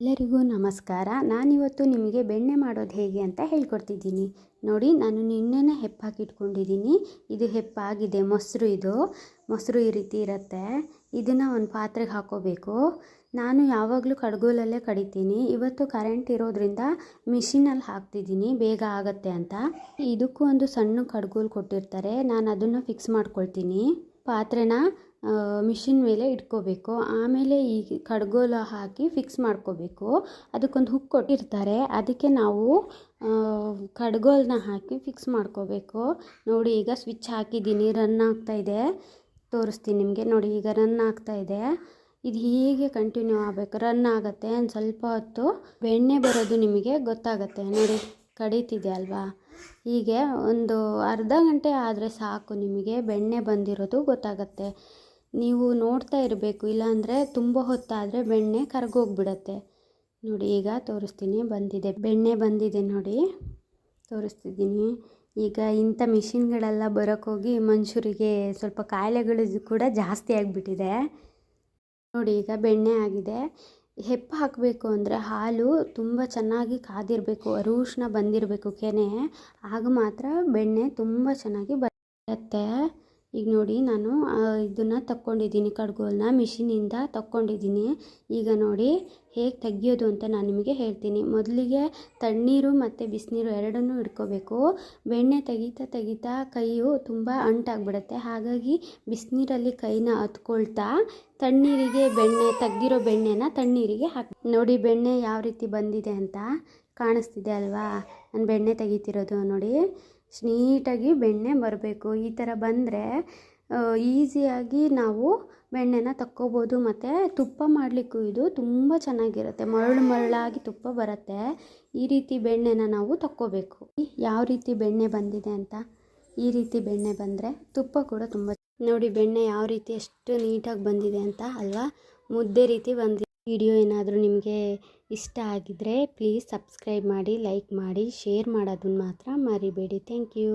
ಎಲ್ಲರಿಗೂ ನಮಸ್ಕಾರ. ನಾನಿವತ್ತು ನಿಮಗೆ ಬೆಣ್ಣೆ ಮಾಡೋದು ಹೇಗೆ ಅಂತ ಹೇಳ್ಕೊಡ್ತಿದ್ದೀನಿ. ನೋಡಿ, ನಾನು ನಿನ್ನೆನೇ ಹೆಪ್ಪಾಕಿಟ್ಕೊಂಡಿದ್ದೀನಿ. ಇದು ಹೆಪ್ಪಾಗಿದೆ. ಮೊಸರು ಇದು. ಮೊಸರು ಈ ರೀತಿ ಇರುತ್ತೆ. ಇದನ್ನು ಒಂದು ಪಾತ್ರೆಗೆ ಹಾಕೋಬೇಕು. ನಾನು ಯಾವಾಗಲೂ ಕಡ್ಗೋಲಲ್ಲೇ ಕಡಿತೀನಿ. ಇವತ್ತು ಕರೆಂಟ್ ಇರೋದ್ರಿಂದ ಮಿಷಿನಲ್ಲಿ ಹಾಕ್ತಿದ್ದೀನಿ. ಬೇಗ ಆಗುತ್ತೆ ಅಂತ. ಇದಕ್ಕೂ ಒಂದು ಸಣ್ಣ ಕಡ್ಗೋಲು ಕೊಟ್ಟಿರ್ತಾರೆ. ನಾನು ಅದನ್ನು ಫಿಕ್ಸ್ ಮಾಡ್ಕೊಳ್ತೀನಿ. ಪಾತ್ರೆನ ಮಿಷಿನ್ ಮೇಲೆ ಇಟ್ಕೋಬೇಕು. ಆಮೇಲೆ ಈ ಕಡ್ಗೋಲ ಹಾಕಿ ಫಿಕ್ಸ್ ಮಾಡ್ಕೋಬೇಕು. ಅದಕ್ಕೊಂದು ಹುಕ್ ಕೊಟ್ಟಿರ್ತಾರೆ. ಅದಕ್ಕೆ ನಾವು ಕಡ್ಗೋಲನ್ನ ಹಾಕಿ ಫಿಕ್ಸ್ ಮಾಡ್ಕೋಬೇಕು. ನೋಡಿ, ಈಗ ಸ್ವಿಚ್ ಹಾಕಿದ್ದೀನಿ. ರನ್ ಆಗ್ತಾ ಇದೆ. ತೋರಿಸ್ತೀನಿ ನಿಮಗೆ. ನೋಡಿ, ಈಗ ರನ್ ಆಗ್ತಾ ಇದೆ. ಇದು ಹೀಗೆ ಕಂಟಿನ್ಯೂ ಆಗಬೇಕು. ರನ್ ಆಗುತ್ತೆ. ಒಂದು ಸ್ವಲ್ಪ ಹೊತ್ತು. ಬೆಣ್ಣೆ ಬರೋದು ನಿಮಗೆ ಗೊತ್ತಾಗುತ್ತೆ. ನೋಡಿ, ಕಡೀತಿದೆ ಅಲ್ವಾ? ಹೀಗೆ ಒಂದು ಅರ್ಧ ಗಂಟೆ ಆದರೆ ಸಾಕು ನಿಮಗೆ, ಬೆಣ್ಣೆ ಬಂದಿರೋದು ಗೊತ್ತಾಗತ್ತೆ. ನೀವು ನೋಡ್ತಾ ಇರಬೇಕು, ಇಲ್ಲಾಂದರೆ ತುಂಬ ಹೊತ್ತಾದರೆ ಬೆಣ್ಣೆ ಕರಗೋಗ್ಬಿಡತ್ತೆ. ನೋಡಿ, ಈಗ ತೋರಿಸ್ತೀನಿ, ಬಂದಿದೆ. ಬೆಣ್ಣೆ ಬಂದಿದೆ ನೋಡಿ, ತೋರಿಸ್ತಿದ್ದೀನಿ. ಈಗ ಇಂಥ ಮಿಷಿನ್ಗಳೆಲ್ಲ ಬರೋಕ್ಕೋಗಿ ಮನುಷ್ಯರಿಗೆ ಸ್ವಲ್ಪ ಕಾಯಿಲೆಗಳು ಕೂಡ ಜಾಸ್ತಿ ಆಗಿಬಿಟ್ಟಿದೆ. ನೋಡಿ, ಈಗ ಬೆಣ್ಣೆ ಆಗಿದೆ. ಹೆಪ್ಪು ಹಾಕಬೇಕು ಅಂದರೆ ಹಾಲು ತುಂಬ ಚೆನ್ನಾಗಿ ಕಾದಿರಬೇಕು ಅರೂಷ್ಣ ಬಂದಿರಬೇಕು, ಕೆನೆ. ಆಗ ಮಾತ್ರ ಬೆಣ್ಣೆ ತುಂಬ ಚೆನ್ನಾಗಿ ಬರುತ್ತೆ. ಈಗ ನೋಡಿ ನಾನು ಇದನ್ನು ತಕ್ಕೊಂಡಿದ್ದೀನಿ ಕಡ್ಗೋಲನ್ನ ಮಿಷಿನಿಂದ ತಕ್ಕೊಂಡಿದ್ದೀನಿ. ಈಗ ನೋಡಿ ಹೇಗೆ ತೆಗಿಯೋದು ಅಂತ ನಾನು ನಿಮಗೆ ಹೇಳ್ತೀನಿ. ಮೊದಲಿಗೆ ತಣ್ಣೀರು ಮತ್ತು ಬಿಸಿನೀರು ಎರಡನ್ನೂ ಇಟ್ಕೋಬೇಕು. ಬೆಣ್ಣೆ ತೆಗೀತಾ ತೆಗೀತಾ ಕೈಯು ತುಂಬ ಅಂಟಾಗ್ಬಿಡುತ್ತೆ. ಹಾಗಾಗಿ ಬಿಸಿನೀರಲ್ಲಿ ಕೈನ ಹತ್ಕೊಳ್ತಾ ತಣ್ಣೀರಿಗೆ ಬೆಣ್ಣೆ, ತೆಗ್ದಿರೋ ಬೆಣ್ಣೆನ ತಣ್ಣೀರಿಗೆ ಹಾಕಿ, ನೋಡಿ ಬೆಣ್ಣೆ ಯಾವ ರೀತಿ ಬಂದಿದೆ ಅಂತ ಕಾಣಿಸ್ತಿದೆ ಅಲ್ವಾ? ನಾನು ಬೆಣ್ಣೆ ತೆಗಿತಿರೋದು ನೋಡಿ. ನೀಟಾಗಿ ಬೆಣ್ಣೆ ಬರಬೇಕು. ಈ ಥರ ಬಂದರೆ ಈಸಿಯಾಗಿ ನಾವು ಬೆಣ್ಣೆನ ತಕ್ಕೋಬೋದು. ಮತ್ತು ತುಪ್ಪ ಮಾಡಲಿಕ್ಕೂ ಇದು ತುಂಬ ಚೆನ್ನಾಗಿರುತ್ತೆ. ಮರಳು ಮರಳಾಗಿ ತುಪ್ಪ ಬರುತ್ತೆ. ಈ ರೀತಿ ಬೆಣ್ಣೆನ ನಾವು ತಕ್ಕೋಬೇಕು. ಯಾವ ರೀತಿ ಬೆಣ್ಣೆ ಬಂದಿದೆ ಅಂತ? ಈ ರೀತಿ ಬೆಣ್ಣೆ ಬಂದರೆ ತುಪ್ಪ ಕೂಡ ತುಂಬ ನೋಡಿ ಬೆಣ್ಣೆ ಯಾವ ರೀತಿ ಎಷ್ಟು ನೀಟಾಗಿ ಬಂದಿದೆ ಅಂತ ಅಲ್ವಾ? ಮುದ್ದೆ ರೀತಿ ಬಂದಿದೆ. ವಿಡಿಯೋ ಏನಾದರೂ ನಿಮಗೆ ಇಷ್ಟ ಆಗಿದ್ದರೆ ಪ್ಲೀಸ್ ಸಬ್ಸ್ಕ್ರೈಬ್ ಮಾಡಿ ಲೈಕ್ ಮಾಡಿ ಶೇರ್ ಮಾಡೋದನ್ನು ಮಾತ್ರ ಮರಿಬೇಡಿ. Thank you